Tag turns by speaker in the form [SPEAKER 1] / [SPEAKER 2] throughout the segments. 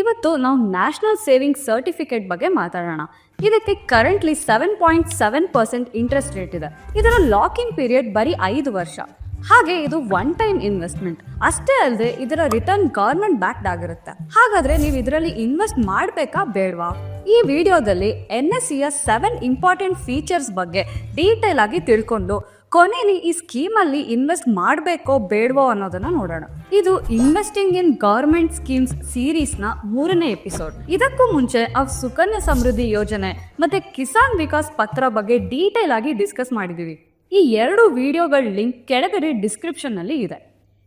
[SPEAKER 1] ಇವತ್ತು ನಾವು national saving certificate ಬಗ್ಗೆ ಮಾತಾಡೋಣ. ಇದಕ್ಕೆ currently seven point seven percent interest rate ಇದೆ. ಇದರ ಲಾಕ್ ಇನ್ ಪೀರಿಯಡ್ ಬರೀ ಐದು ವರ್ಷ. ಹಾಗೆ ಇದು ಒನ್ ಟೈಮ್ ಇನ್ವೆಸ್ಟ್ಮೆಂಟ್ ಅಷ್ಟೇ ಅಲ್ಲದೆ ಇದರ ರಿಟರ್ನ್ ಗವರ್ಮೆಂಟ್ ಬ್ಯಾಕ್ಡ್ ಆಗಿರುತ್ತೆ. ಹಾಗಾದ್ರೆ ನೀವು ಇದರಲ್ಲಿ ಇನ್ವೆಸ್ಟ್ ಮಾಡಬೇಕಾ ಬೇಡವಾ? ಈ ವಿಡಿಯೋದಲ್ಲಿ ಎನ್ ಎಸ್ ಸಿಯ ಸೆವೆನ್ ಇಂಪಾರ್ಟೆಂಟ್ ಫೀಚರ್ಸ್ ಬಗ್ಗೆ ಡೀಟೇಲ್ ಆಗಿ ತಿಳ್ಕೊಂಡು ಕೊನೆಯಲ್ಲಿ ಈ ಸ್ಕೀಮಲ್ಲಿ ಇನ್ವೆಸ್ಟ್ ಮಾಡಬೇಕೋ ಬೇಡವೋ ಅನ್ನೋದನ್ನ ನೋಡೋಣ. ಇದು ಇನ್ವೆಸ್ಟಿಂಗ್ ಇನ್ ಗವರ್ಮೆಂಟ್ ಸ್ಕೀಮ್ಸ್ ಸೀರೀಸ್ನ ಮೂರನೇ ಎಪಿಸೋಡ್. ಇದಕ್ಕೂ ಮುಂಚೆ ಅವ್ ಸುಕನ್ಯಾ ಸಮೃದ್ಧಿ ಯೋಜನೆ ಮತ್ತೆ ಕಿಸಾನ್ ವಿಕಾಸ್ ಪತ್ರ ಬಗ್ಗೆ ಡೀಟೇಲ್ ಆಗಿ ಡಿಸ್ಕಸ್ ಮಾಡಿದೀವಿ. ಈ ಎರಡು ವಿಡಿಯೋಗಳ ಲಿಂಕ್ ಕೆಳಗಡೆ ಡಿಸ್ಕ್ರಿಪ್ಷನ್ನಲ್ಲಿ ಇದೆ.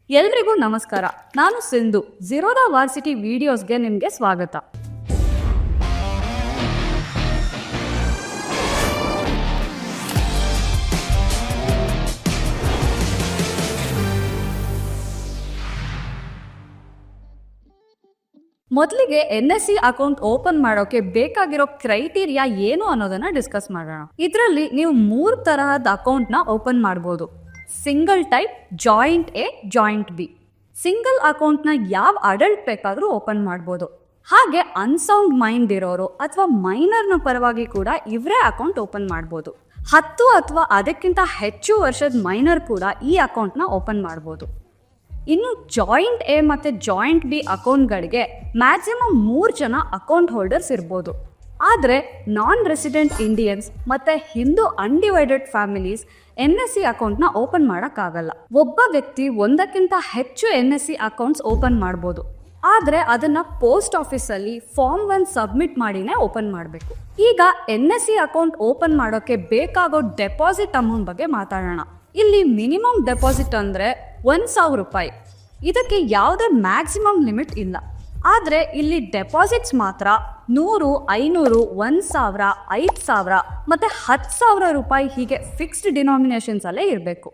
[SPEAKER 1] ಎಲ್ರಿಗೂ ನಮಸ್ಕಾರ. ನಾನು ಸಿಂಧು. ಝೀರೋದಾ ವಾರ್ಸಿಟಿ ವಿಡಿಯೋಸ್ಗೆ ನಿಮಗೆ ಸ್ವಾಗತ. ಮೊದಲಿಗೆ N S C account open ಮಾಡೋಕೆ ಬೇಕಾಗಿರೋ ಕ್ರೈಟೀರಿಯಾ ಏನು ಅನ್ನೋದನ್ನ ಡಿಸ್ಕಸ್ ಮಾಡೋಣ. ಇದರಲ್ಲಿ ನೀವು ಮೂರು ತರಹದ ಅಕೌಂಟ್ನ ಓಪನ್ ಮಾಡಬಹುದು single type, joint A, joint B. Single ಅಕೌಂಟ್ನ ಯಾವ ಅಡಲ್ಟ್ ಬೇಕಾದರೂ ಓಪನ್ ಮಾಡ್ಬೋದು. ಹಾಗೆ ಅನ್ಸೌಂಡ್ ಮೈಂಡ್ ಇರೋರು ಅಥವಾ ಮೈನರ್ನ ಪರವಾಗಿ ಕೂಡ ಇವರೇ ಅಕೌಂಟ್ ಓಪನ್ ಮಾಡ್ಬೋದು. ಹತ್ತು ಅಥವಾ ಅದಕ್ಕಿಂತ ಹೆಚ್ಚು ವರ್ಷದ ಮೈನರ್ ಕೂಡ ಈ ಅಕೌಂಟ್ನ ಓಪನ್ ಮಾಡ್ಬೋದು. ಇನ್ನು ಜಾಯಿಂಟ್ ಎ ಮತ್ತು ಜಾಯಿಂಟ್ ಬಿ ಅಕೌಂಟ್ಗಳಿಗೆ ಮ್ಯಾಕ್ಸಿಮಮ್ ಮೂರು ಜನ ಅಕೌಂಟ್ ಹೋಲ್ಡರ್ಸ್ ಇರ್ಬೋದು. ಆದರೆ ನಾನ್ ರೆಸಿಡೆಂಟ್ ಇಂಡಿಯನ್ಸ್ ಮತ್ತು Hindu undivided families N S C ಅಕೌಂಟ್ನ ಓಪನ್ ಮಾಡೋಕ್ಕಾಗಲ್ಲ. ಒಬ್ಬ ವ್ಯಕ್ತಿ ಒಂದಕ್ಕಿಂತ ಹೆಚ್ಚು N S C accounts open ಮಾಡ್ಬೋದು. ಆದರೆ ಅದನ್ನು ಪೋಸ್ಟ್ ಆಫೀಸಲ್ಲಿ ಫಾರ್ಮ್ ಒನ್ ಸಬ್ಮಿಟ್ ಮಾಡಿನೇ ಓಪನ್ ಮಾಡಬೇಕು. ಈಗ N S C account open ಮಾಡೋಕ್ಕೆ ಬೇಕಾಗೋ ಡೆಪಾಸಿಟ್ ಅಮೌಂಟ್ ಬಗ್ಗೆ ಮಾತಾಡೋಣ. ಇಲ್ಲಿ ಮಿನಿಮಮ್ ಡೆಪಾಸಿಟ್ ಅಂದರೆ ಒಂದು ಸಾವಿರ ರೂಪಾಯಿ. ಇದಕ್ಕೆ ಯಾವುದೇ ಮ್ಯಾಕ್ಸಿಮಮ್ ಲಿಮಿಟ್ ಇಲ್ಲ. ಆದರೆ ಇಲ್ಲಿ ಡೆಪಾಸಿಟ್ಸ್ ಮಾತ್ರ ನೂರು, ಐನೂರು, ಒಂದು ಸಾವಿರ, ಐದು ಸಾವಿರ ಮತ್ತು ಹತ್ತು ಸಾವಿರ ರೂಪಾಯಿ ಹೀಗೆ ಫಿಕ್ಸ್ಡ್ ಡಿನಾಮಿನೇಷನ್ಸಲ್ಲೇ ಇರಬೇಕು.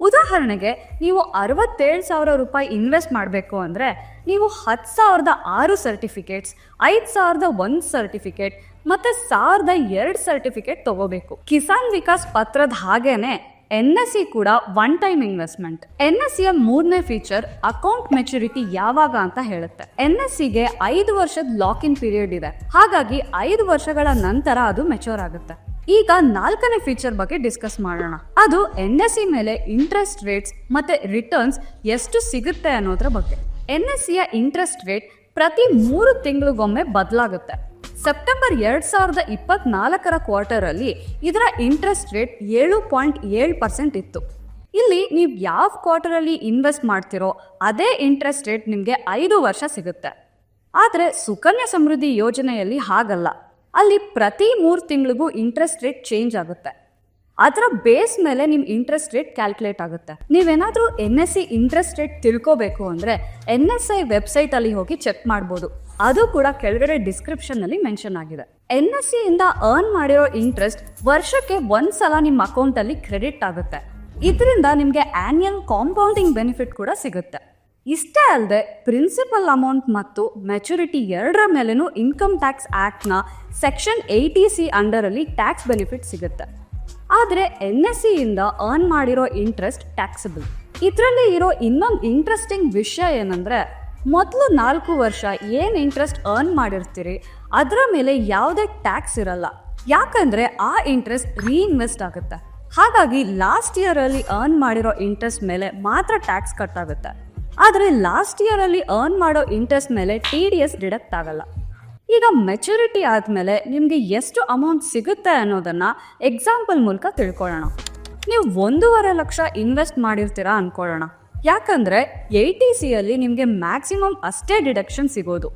[SPEAKER 1] ಉದಾಹರಣೆಗೆ ನೀವು ಅರವತ್ತೇಳು ಸಾವಿರ ರೂಪಾಯಿ ಇನ್ವೆಸ್ಟ್ ಮಾಡಬೇಕು ಅಂದರೆ ನೀವು ಹತ್ತು ಸಾವಿರದ ಆರು ಸರ್ಟಿಫಿಕೇಟ್ಸ್ ಐದು ಸಾವಿರದ ಒಂದು ಸರ್ಟಿಫಿಕೇಟ್ ಮತ್ತು ಸಾವಿರದ ಎರಡು ಸರ್ಟಿಫಿಕೇಟ್ ತಗೋಬೇಕು. ಕಿಸಾನ್ ವಿಕಾಸ್ ಪತ್ರದ ಹಾಗೇನೆ ಎನ್ ಎಸ್ ಸಿ ಕೂಡ one time investment N S ಸಿಯ ಮೂರನೇ ಫೀಚರ್ ಅಕೌಂಟ್ ಮೆಚುರಿಟಿ ಯಾವಾಗ ಅಂತ ಹೇಳುತ್ತೆ. ಎನ್ ಎಸ್ ಸಿಗೆ ಐದು ವರ್ಷದ ಲಾಕ್ ಇನ್ ಪೀರಿಯಡ್ ಇದೆ. ಹಾಗಾಗಿ ಐದು ವರ್ಷಗಳ ನಂತರ ಅದು ಮೆಚೂರ್ ಆಗುತ್ತೆ. ಈಗ ನಾಲ್ಕನೇ ಫೀಚರ್ ಬಗ್ಗೆ ಡಿಸ್ಕಸ್ ಮಾಡೋಣ. ಅದು ಎನ್ ಎಸ್ ಸಿ ಮೇಲೆ ಇಂಟ್ರೆಸ್ಟ್ ರೇಟ್ಸ್ ಮತ್ತೆ ರಿಟರ್ನ್ಸ್ ಎಷ್ಟು ಸಿಗುತ್ತೆ ಅನ್ನೋದ್ರ ಬಗ್ಗೆ. ಎನ್ ಎಸ್ ಸಿಯ ಇಂಟ್ರೆಸ್ಟ್ ರೇಟ್ ಪ್ರತಿ ಮೂರು ತಿಂಗಳಿಗೊಮ್ಮೆ ಬದಲಾಗುತ್ತೆ. ಸೆಪ್ಟೆಂಬರ್ ಎರಡ್ ಸಾವಿರದ ಇಪ್ಪತ್ನಾಲ್ಕರ ಕ್ವಾರ್ಟರ್ ಅಲ್ಲಿ ಇದರ ಇಂಟ್ರೆಸ್ಟ್ ರೇಟ್ ಏಳು ಪಾಯಿಂಟ್ ಏಳು ಪರ್ಸೆಂಟ್ ಇತ್ತು. ಇಲ್ಲಿ ನೀವು ಯಾವ ಕ್ವಾರ್ಟರ್ ಅಲ್ಲಿ ಇನ್ವೆಸ್ಟ್ ಮಾಡ್ತಿರೋ ಅದೇ ಇಂಟ್ರೆಸ್ಟ್ ರೇಟ್ ನಿಮಗೆ ಐದು ವರ್ಷ ಸಿಗುತ್ತೆ. ಆದರೆ ಸುಕನ್ಯಾ ಸಮೃದ್ಧಿ ಯೋಜನೆಯಲ್ಲಿ ಹಾಗಲ್ಲ. ಅಲ್ಲಿ ಪ್ರತಿ ಮೂರು ತಿಂಗಳಿಗೂ ಇಂಟ್ರೆಸ್ಟ್ ರೇಟ್ ಚೇಂಜ್ ಆಗುತ್ತೆ. ಅದರ ಬೇಸ್ ಮೇಲೆ ನಿಮ್ಮ ಇಂಟ್ರೆಸ್ಟ್ ರೇಟ್ ಕ್ಯಾಲ್ಕುಲೇಟ್ ಆಗುತ್ತೆ. ನೀವೇನಾದರೂ N S C interest rate ತಿಳ್ಕೋಬೇಕು ಅಂದರೆ ಎನ್ ಎಸ್ ಐ ವೆಬ್ಸೈಟಲ್ಲಿ ಹೋಗಿ ಚೆಕ್ ಮಾಡ್ಬೋದು. ಅದು ಕೂಡ ಕೆಳಗಡೆ ಡಿಸ್ಕ್ರಿಪ್ಷನ್ನಲ್ಲಿ ಮೆನ್ಷನ್ ಆಗಿದೆ. ಎನ್ ಎಸ್ ಸಿ ಇಂದ ಅರ್ನ್ ಮಾಡಿರೋ ಇಂಟ್ರೆಸ್ಟ್ ವರ್ಷಕ್ಕೆ ಒಂದು ಸಲ ನಿಮ್ಮ ಅಕೌಂಟಲ್ಲಿ ಕ್ರೆಡಿಟ್ ಆಗುತ್ತೆ. ಇದರಿಂದ ನಿಮಗೆ ಆನ್ಯಲ್ ಕಾಂಪೌಂಡಿಂಗ್ ಬೆನಿಫಿಟ್ ಕೂಡ ಸಿಗುತ್ತೆ. ಇಷ್ಟೇ ಅಲ್ಲದೆ ಪ್ರಿನ್ಸಿಪಲ್ ಅಮೌಂಟ್ ಮತ್ತು ಮೆಚುರಿಟಿ ಎರಡರ ಮೇಲೇನೂ ಇನ್ಕಮ್ ಟ್ಯಾಕ್ಸ್ನ ಸೆಕ್ಷನ್ ಏಯ್ಟಿ ಸಿ ಅಂಡರಲ್ಲಿ ಟ್ಯಾಕ್ಸ್ ಬೆನಿಫಿಟ್ ಸಿಗುತ್ತೆ. ಆದರೆ ಎನ್ ಎಸ್ ಸಿಯಿಂದ ಅರ್ನ್ ಮಾಡಿರೋ ಇಂಟ್ರೆಸ್ಟ್ ಟ್ಯಾಕ್ಸಬಲ್ ಇದರಲ್ಲಿ ಇರೋ ಇನ್ನೊಂದು ಇಂಟ್ರೆಸ್ಟಿಂಗ್ ವಿಷಯ ಏನಂದರೆ, ಮೊದಲು ನಾಲ್ಕು ವರ್ಷ ಏನು ಇಂಟ್ರೆಸ್ಟ್ ಅರ್ನ್ ಮಾಡಿರ್ತೀರಿ, ಅದರ ಮೇಲೆ ಯಾವುದೇ ಟ್ಯಾಕ್ಸ್ ಇರಲ್ಲ. ಯಾಕಂದರೆ ಆ ಇಂಟ್ರೆಸ್ಟ್ ರೀಇನ್ವೆಸ್ಟ್ ಆಗುತ್ತೆ. ಹಾಗಾಗಿ ಲಾಸ್ಟ್ ಇಯರಲ್ಲಿ ಅರ್ನ್ ಮಾಡಿರೋ ಇಂಟ್ರೆಸ್ಟ್ ಮೇಲೆ ಮಾತ್ರ ಟ್ಯಾಕ್ಸ್ ಕಟ್ಟಾಗುತ್ತೆ ಆದರೆ ಲಾಸ್ಟ್ ಇಯರಲ್ಲಿ ಅರ್ನ್ ಮಾಡೋ ಇಂಟ್ರೆಸ್ಟ್ ಮೇಲೆ ಟಿ ಡಿ ಎಸ್ ಡಿಡಕ್ಟ್ ಆಗಲ್ಲ. ಈಗ ಮೆಚುರಿಟಿ ಆದಮೇಲೆ ನಿಮಗೆ ಎಷ್ಟು ಅಮೌಂಟ್ ಸಿಗುತ್ತೆ ಅನ್ನೋದನ್ನು ಎಕ್ಸಾಂಪಲ್ ಮೂಲಕ ತಿಳ್ಕೊಳ್ಳೋಣ. ನೀವು ಒಂದೂವರೆ ಲಕ್ಷ ಇನ್ವೆಸ್ಟ್ ಮಾಡಿರ್ತೀರಾ ಅನ್ಕೊಳ್ಳೋಣ. ಯಾಕಂದರೆ ಏಯ್ಟಿ ಸಿಯಲ್ಲಿ ನಿಮಗೆ ಮ್ಯಾಕ್ಸಿಮಮ್ ಅಷ್ಟೇ ಡಿಡಕ್ಷನ್ ಸಿಗೋದು.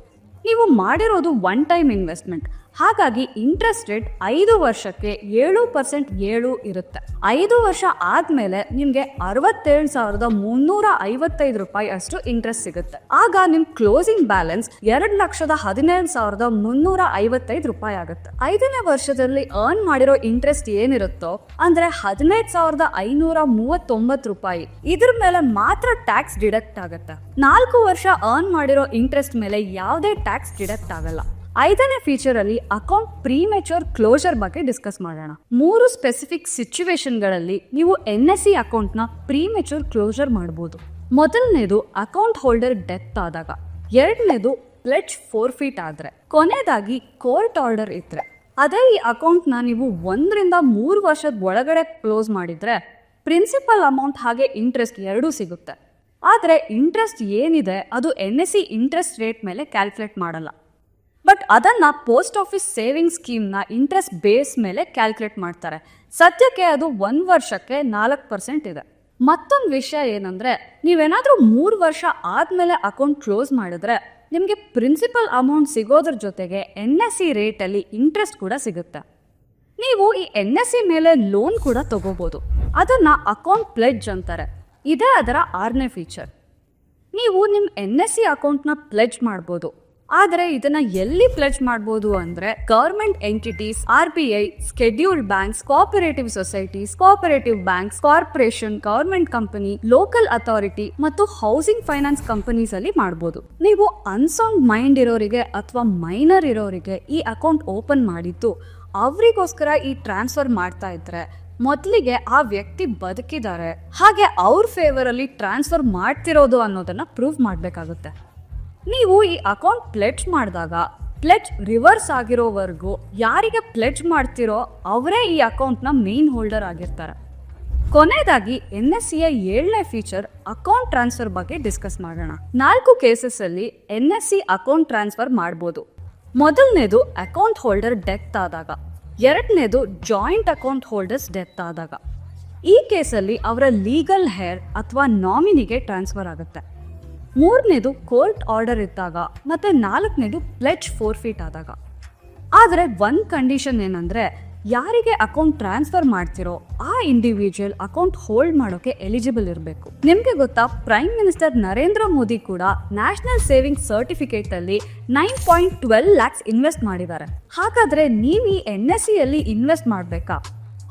[SPEAKER 1] ನೀವು ಮಾಡಿರೋದು ಒನ್ ಟೈಮ್ ಇನ್ವೆಸ್ಟ್ಮೆಂಟ್ ಹಾಗಾಗಿ ಇಂಟ್ರೆಸ್ಟ್ ರೇಟ್ ಐದು ವರ್ಷಕ್ಕೆ ಏಳು ಪರ್ಸೆಂಟ್ ಏಳು ಇರುತ್ತೆ. ಐದು ವರ್ಷ ಆದಮೇಲೆ ನಿಮಗೆ ಅರವತ್ತೇಳು ಸಾವಿರದ ಮುನ್ನೂರ ಐವತ್ತೈದು ರೂಪಾಯಿ ಅಷ್ಟು ಇಂಟ್ರೆಸ್ಟ್ ಸಿಗುತ್ತೆ. ಆಗ ನಿಮ್ಮ ಕ್ಲೋಸಿಂಗ್ ಬ್ಯಾಲೆನ್ಸ್ ಎರಡು ಲಕ್ಷದ ಹದಿನೇಳು ಸಾವಿರದ ಮುನ್ನೂರ ಐವತ್ತೈದು ರೂಪಾಯಿ ಆಗುತ್ತೆ. ಐದನೇ ವರ್ಷದಲ್ಲಿ ಅರ್ನ್ ಮಾಡಿರೋ ಇಂಟ್ರೆಸ್ಟ್ ಏನಿರುತ್ತೋ ಅಂದ್ರೆ ಹದಿನೈದು ಸಾವಿರದ ಐನೂರ ಮೂವತ್ತೊಂಬತ್ತು ರೂಪಾಯಿ. ಇದ್ರ ಮೇಲೆ ಮಾತ್ರ ಟ್ಯಾಕ್ಸ್ ಡಿಡಕ್ಟ್ ಆಗುತ್ತೆ. ನಾಲ್ಕು ವರ್ಷ ಅರ್ನ್ ಮಾಡಿರೋ ಇಂಟ್ರೆಸ್ಟ್ ಮೇಲೆ ಯಾವುದೇ ಟ್ಯಾಕ್ಸ್ ಡಿಡಕ್ಟ್ ಆಗಲ್ಲ. ಐದನೇ ಫೀಚರ್ ಅಲ್ಲಿ ಅಕೌಂಟ್ ಪ್ರೀಮೆಚೂರ್ ಕ್ಲೋಸರ್ ಬಗ್ಗೆ ಡಿಸ್ಕಸ್ ಮಾಡೋಣ. ಮೂರು ಸ್ಪೆಸಿಫಿಕ್ ಸಿಚುವೇಶನ್ಗಳಲ್ಲಿ ನೀವು ಎನ್ ಎಸ್ ಸಿ ಅಕೌಂಟ್ನ ಪ್ರೀಮೆಚೂರ್ ಕ್ಲೋಸರ್ ಮಾಡಬಹುದು ಮೊದಲನೇದು ಅಕೌಂಟ್ ಹೋಲ್ಡರ್ ಡೆತ್ ಆದಾಗ. ಎರಡನೇದು ಪ್ಲೆಚ್ ಫೋರ್ ಫೀಟ್ ಆದ್ರೆ. ಕೊನೆಯದಾಗಿ ಕೋರ್ಟ್ ಆರ್ಡರ್ ಇದ್ರೆ. ಅದೇ ಈ ಅಕೌಂಟ್ನ ನೀವು ಒಂದರಿಂದ ಮೂರು ವರ್ಷದ ಒಳಗಡೆ ಕ್ಲೋಸ್ ಮಾಡಿದ್ರೆ ಪ್ರಿನ್ಸಿಪಲ್ ಅಮೌಂಟ್ ಹಾಗೆ ಇಂಟ್ರೆಸ್ಟ್ ಎರಡೂ ಸಿಗುತ್ತೆ. ಆದರೆ ಇಂಟ್ರೆಸ್ಟ್ ಏನಿದೆ, ಅದು N S C interest rate ಮೇಲೆ ಕ್ಯಾಲ್ಕುಲೇಟ್ ಮಾಡಲ್ಲ. ಬಟ್ ಅದನ್ನು ಪೋಸ್ಟ್ ಆಫೀಸ್ ಸೇವಿಂಗ್ ಸ್ಕೀಮ್ನ ಇಂಟ್ರೆಸ್ಟ್ ಬೇಸ್ ಮೇಲೆ ಕ್ಯಾಲ್ಕುಲೇಟ್ ಮಾಡ್ತಾರೆ. ಸದ್ಯಕ್ಕೆ ಅದು ಒಂದು ವರ್ಷಕ್ಕೆ ನಾಲ್ಕು ಪರ್ಸೆಂಟ್ ಇದೆ. ಮತ್ತೊಂದು ವಿಷಯ ಏನಂದ್ರೆ, ನೀವೇನಾದರೂ ಮೂರು ವರ್ಷ ಆದಮೇಲೆ ಅಕೌಂಟ್ ಕ್ಲೋಸ್ ಮಾಡಿದ್ರೆ, ನಿಮಗೆ ಪ್ರಿನ್ಸಿಪಲ್ ಅಮೌಂಟ್ ಸಿಗೋದ್ರ ಜೊತೆಗೆ ಎನ್ ಎಸ್ ಸಿ ರೇಟಲ್ಲಿ ಇಂಟ್ರೆಸ್ಟ್ ಕೂಡ ಸಿಗುತ್ತೆ. ನೀವು ಈ ಎನ್ ಎಸ್ ಸಿ ಮೇಲೆ ಲೋನ್ ಕೂಡ ತಗೋಬೋದು. ಅದನ್ನ ಅಕೌಂಟ್ ಪ್ಲೆಡ್ಜ್ ಅಂತಾರೆ. ಇದೇ ಅದರ ಆರನೇ ಫೀಚರ್ ನೀವು ನಿಮ್ಮ ಎನ್ ಎಸ್ ಸಿ ಅಕೌಂಟ್ನ ಪ್ಲೆಜ್ ಮಾಡ್ಬೋದು. ಆದರೆ ಇದನ್ನ ಎಲ್ಲಿ ಪ್ಲೆಜ್ ಮಾಡ್ಬೋದು ಅಂದ್ರೆ government entities R B I scheduled banks cooperative societies cooperative banks corporation government company local authority ಮತ್ತು ಹೌಸಿಂಗ್ ಫೈನಾನ್ಸ್ ಕಂಪನೀಸ್ ಅಲ್ಲಿ ಮಾಡ್ಬೋದು. ನೀವು ಅನ್ಸೌಂಡ್ ಮೈಂಡ್ ಇರೋರಿಗೆ ಅಥವಾ ಮೈನರ್ ಇರೋರಿಗೆ ಈ ಅಕೌಂಟ್ ಓಪನ್ ಮಾಡಿದ್ದು, ಅವರಿಗೋಸ್ಕರ ಈ ಟ್ರಾನ್ಸ್ಫರ್ ಮಾಡ್ತಾ ಇದ್ರೆ ಮೊದಲಿಗೆ ಆ ವ್ಯಕ್ತಿ ಬದುಕಿದ್ದಾರೆ. ಹಾಗೆ ಅವ್ರ ಫೇವರ್ ಅಲ್ಲಿ ಟ್ರಾನ್ಸ್ಫರ್ ಮಾಡ್ತಿರೋದು ಅನ್ನೋದನ್ನ ಪ್ರೂವ್ ಮಾಡಬೇಕಾಗುತ್ತೆ. ನೀವು ಈ ಅಕೌಂಟ್ ಪ್ಲೆಡ್ಜ್ ಮಾಡಿದಾಗ ಪ್ಲೆಡ್ಜ್ ರಿವರ್ಸ್ ಆಗಿರೋವರೆಗೂ ಯಾರಿಗೆ ಪ್ಲೆಡ್ಜ್ ಮಾಡ್ತಿರೋ ಅವರೇ ಈ ಅಕೌಂಟ್ನ ಮೇನ್ ಹೋಲ್ಡರ್ ಆಗಿರ್ತಾರೆ. ಕೊನೆಯದಾಗಿ ಎನ್ ಎಸ್ ಸಿಯ ಏಳನೇ ಫೀಚರ್ ಅಕೌಂಟ್ ಟ್ರಾನ್ಸ್ಫರ್ ಬಗ್ಗೆ ಡಿಸ್ಕಸ್ ಮಾಡೋಣ. ನಾಲ್ಕು ಕೇಸಸ್ ಅಲ್ಲಿ N S C account transfer ಮಾಡ್ಬೋದು. ಮೊದಲನೇದು ಅಕೌಂಟ್ ಹೋಲ್ಡರ್ ಡೆತ್ ಆದಾಗ. ಎರಡನೇದು ಜಾಯಿಂಟ್ ಅಕೌಂಟ್ ಹೋಲ್ಡರ್ಸ್ ಡೆತ್ ಆದಾಗ. ಈ ಕೇಸಲ್ಲಿ ಅವರ ಲೀಗಲ್ ಹೇರ್ ಅಥವಾ ನಾಮಿನಿಗೆ ಟ್ರಾನ್ಸ್ಫರ್ ಆಗುತ್ತೆ. ಮೂರನೇದು ಕೋರ್ಟ್ ಆರ್ಡರ್ ಇದ್ದಾಗ ಮತ್ತೆ ನಾಲ್ಕನೇದು ಪ್ಲೆಚ್ ಫೋರ್ ಫೀಟ್ ಆದಾಗ. ಆದರೆ ಒಂದು ಕಂಡೀಷನ್ ಏನಂದ್ರೆ ಯಾರಿಗೆ ಅಕೌಂಟ್ ಟ್ರಾನ್ಸ್ಫರ್ ಮಾಡ್ತಿರೋ ಆ ಇಂಡಿವಿಜುವಲ್ ಅಕೌಂಟ್ ಹೋಲ್ಡ್ ಮಾಡೋಕೆ ಎಲಿಜಿಬಲ್ ಇರಬೇಕು. ನಿಮಗೆ ಗೊತ್ತಾ ಪ್ರೈಮ್ ಮಿನಿಸ್ಟರ್ ನರೇಂದ್ರ ಮೋದಿ ಕೂಡ ನ್ಯಾಷನಲ್ ಸೇವಿಂಗ್ ಸರ್ಟಿಫಿಕೇಟ್ ಅಲ್ಲಿ nine point twelve lakhs invest ಮಾಡಿದ್ದಾರೆ. ಹಾಗಾದ್ರೆ ನೀವು ಈ ಎನ್ ಎಸ್ ಸಿ ಅಲ್ಲಿ ಇನ್ವೆಸ್ಟ್ ಮಾಡಬೇಕಾ?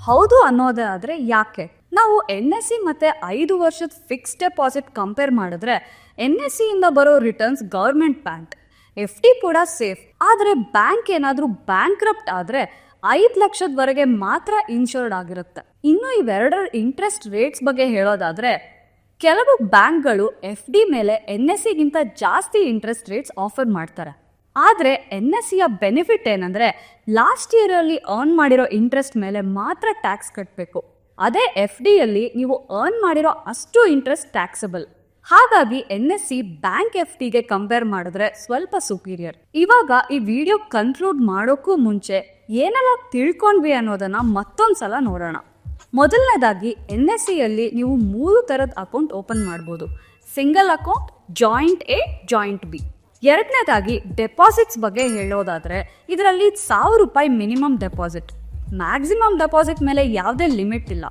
[SPEAKER 1] ಹೌದು ಅನ್ನೋದೇ ಆದರೆ ಯಾಕೆ? ನಾವು ಎನ್ ಎಸ್ ಸಿ ಮತ್ತೆ ಐದು ವರ್ಷದ ಫಿಕ್ಸ್ ಡೆಪಾಸಿಟ್ ಕಂಪೇರ್ ಮಾಡಿದ್ರೆ ಎನ್ ಎಸ್ ಸಿಯಿಂದ ಬರೋ returns government bank F D ಕೂಡ ಸೇಫ್ ಆದರೆ ಬ್ಯಾಂಕ್ ಏನಾದರೂ ಬ್ಯಾಂಕ್ರಪ್ಟ್ ಆದರೆ ಐದು ಲಕ್ಷದವರೆಗೆ ಮಾತ್ರ ಇನ್ಶೂರ್ಡ್ ಆಗಿರುತ್ತೆ. ಇನ್ನು ಇವೆರಡರ ಇಂಟ್ರೆಸ್ಟ್ ರೇಟ್ಸ್ ಬಗ್ಗೆ ಹೇಳೋದಾದ್ರೆ, ಕೆಲವು ಬ್ಯಾಂಕ್ಗಳು ಎಫ್ ಡಿ ಮೇಲೆ ಎನ್ ಎಸ್ ಸಿಗಿಂತ ಜಾಸ್ತಿ ಇಂಟ್ರೆಸ್ಟ್ ರೇಟ್ಸ್ ಆಫರ್ ಮಾಡ್ತಾರೆ. ಆದರೆ ಎನ್ ಎಸ್ ಸಿಯ ಬೆನಿಫಿಟ್ ಏನಂದ್ರೆ ಲಾಸ್ಟ್ ಇಯರ್ ಅಲ್ಲಿ ಅರ್ನ್ ಮಾಡಿರೋ ಇಂಟ್ರೆಸ್ಟ್ ಮೇಲೆ ಮಾತ್ರ ಟ್ಯಾಕ್ಸ್ ಕಟ್ಟಬೇಕು ಅದೇ ಎಫ್ ಡಿಯಲ್ಲಿ ನೀವು ಅರ್ನ್ ಮಾಡಿರೋ ಅಷ್ಟು ಇಂಟ್ರೆಸ್ಟ್ ಟ್ಯಾಕ್ಸಬಲ್ ಹಾಗಾಗಿ N S C bank F ಟಿಗೆ ಕಂಪೇರ್ ಮಾಡಿದ್ರೆ ಸ್ವಲ್ಪ ಸುಪೀರಿಯರ್ ಇವಾಗ ಈ ವಿಡಿಯೋ ಕನ್ಕ್ಲೂಡ್ ಮಾಡೋಕ್ಕೂ ಮುಂಚೆ ಏನೆಲ್ಲ ತಿಳ್ಕೊಂಡ್ವಿ ಅನ್ನೋದನ್ನ ಮತ್ತೊಂದ್ಸಲ ನೋಡೋಣ. ಮೊದಲನೇದಾಗಿ ಎನ್ ಎಸ್ ಸಿಯಲ್ಲಿ ನೀವು ಮೂರು ಥರದ ಅಕೌಂಟ್ ಓಪನ್ ಮಾಡ್ಬೋದು. Single account joint A joint B ಎರಡನೇದಾಗಿ ಡೆಪಾಸಿಟ್ಸ್ ಬಗ್ಗೆ ಹೇಳೋದಾದ್ರೆ ಇದರಲ್ಲಿ ಸಾವಿರ ರೂಪಾಯಿ ಮಿನಿಮಮ್ ಡೆಪಾಸಿಟ್ ಮ್ಯಾಕ್ಸಿಮಮ್ ಡೆಪಾಸಿಟ್ ಮೇಲೆ ಯಾವುದೇ ಲಿಮಿಟ್ ಇಲ್ಲ.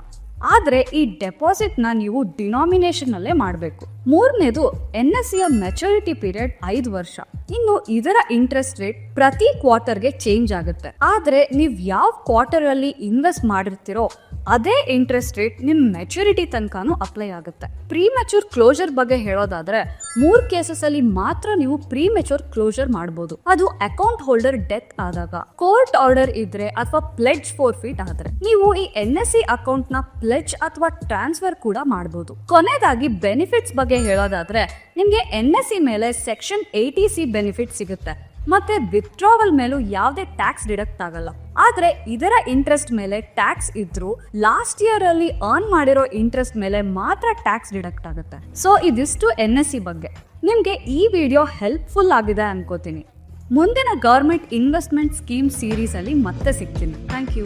[SPEAKER 1] ಆದರೆ ಈ ಡೆಪಾಸಿಟ್ನ ನೀವು ಡಿನಾಮಿನೇಷನ್ ಅಲ್ಲೇ ಮಾಡಬೇಕು. ಮೂರನೇದು ಎನ್ ಎಸ್ ಸಿಯ ಮೆಚುರಿಟಿ ಪೀರಿಯಡ್ ಐದು ವರ್ಷ. ಇನ್ನು ಇದರ ಇಂಟ್ರೆಸ್ಟ್ ರೇಟ್ ಪ್ರತಿ ಕ್ವಾರ್ಟರ್ಗೆ ಚೇಂಜ್ ಆಗುತ್ತೆ. ಆದರೆ ನೀವು ಯಾವ ಕ್ವಾರ್ಟರಲ್ಲಿ ಇನ್ವೆಸ್ಟ್ ಮಾಡಿರ್ತೀರೋ ಅದೇ ಇಂಟ್ರೆಸ್ಟ್ ರೇಟ್ ನಿಮ್ ಮೆಚುರಿಟಿ ತನಕನೂ ಅಪ್ಲೈ ಆಗುತ್ತೆ. ಪ್ರೀ ಮೆಚೂರ್ ಕ್ಲೋಜರ್ ಬಗ್ಗೆ ಹೇಳೋದಾದ್ರೆ, ಮೂರ್ ಕೇಸಸ್ ಅಲ್ಲಿ ಮಾತ್ರ ನೀವು ಪ್ರೀ ಮೆಚೂರ್ ಕ್ಲೋಜರ್ ಮಾಡಬಹುದು ಅದು ಅಕೌಂಟ್ ಹೋಲ್ಡರ್ ಡೆತ್ ಆದಾಗ ಕೋರ್ಟ್ ಆರ್ಡರ್ ಇದ್ರೆ ಅಥವಾ ಪ್ಲೆಡ್ಜ್ ಫೋರ್ ಫೀಟ್ ಆದ್ರೆ, ನೀವು ಈ ಎನ್ ಎಸ್ ಸಿ ಅಕೌಂಟ್ನ ಪ್ಲೆಡ್ಜ್ ಅಥವಾ ಟ್ರಾನ್ಸ್ಫರ್ ಕೂಡ ಮಾಡಬಹುದು ಕೊನೆಯದಾಗಿ ಬೆನಿಫಿಟ್ಸ್ ಬಗ್ಗೆ ಹೇಳೋದಾದ್ರೆ, ನಿಮ್ಗೆ ಎನ್ ಎಸ್ ಸಿ ಮೇಲೆ ಸೆಕ್ಷನ್ ಏಟಿ ಸಿ ಬೆನಿಫಿಟ್ ಸಿಗುತ್ತೆ. ಮತ್ತೆ ವಿತ್ಡ್ರಾವಲ್ ಮೇಲೂ ಯಾವುದೇ ಟ್ಯಾಕ್ಸ್ ಡಿಡಕ್ಟ್ ಆಗಲ್ಲ. ಆದ್ರೆ ಇದರ ಇಂಟ್ರೆಸ್ಟ್ ಮೇಲೆ ಟ್ಯಾಕ್ಸ್ ಇದ್ರು ಲಾಸ್ಟ್ ಇಯರ್ ಅಲ್ಲಿ ಅರ್ನ್ ಮಾಡಿರೋ ಇಂಟ್ರೆಸ್ಟ್ ಮೇಲೆ ಮಾತ್ರ ಟ್ಯಾಕ್ಸ್ ಡಿಡಕ್ಟ್ ಆಗುತ್ತೆ. ಸೊ ಇದಿಷ್ಟು ಎನ್ ಎಸ್ ಸಿ ಬಗ್ಗೆ. ನಿಮ್ಗೆ ಈ ವಿಡಿಯೋ ಹೆಲ್ಪ್ಫುಲ್ ಆಗಿದೆ ಅನ್ಕೋತೀನಿ. ಮುಂದಿನ ಗೌರ್ಮೆಂಟ್ ಇನ್ವೆಸ್ಟ್ಮೆಂಟ್ ಸ್ಕೀಮ್ ಸೀರೀಸ್ ಅಲ್ಲಿ ಮತ್ತೆ ಸಿಗ್ತೀನಿ. Thank you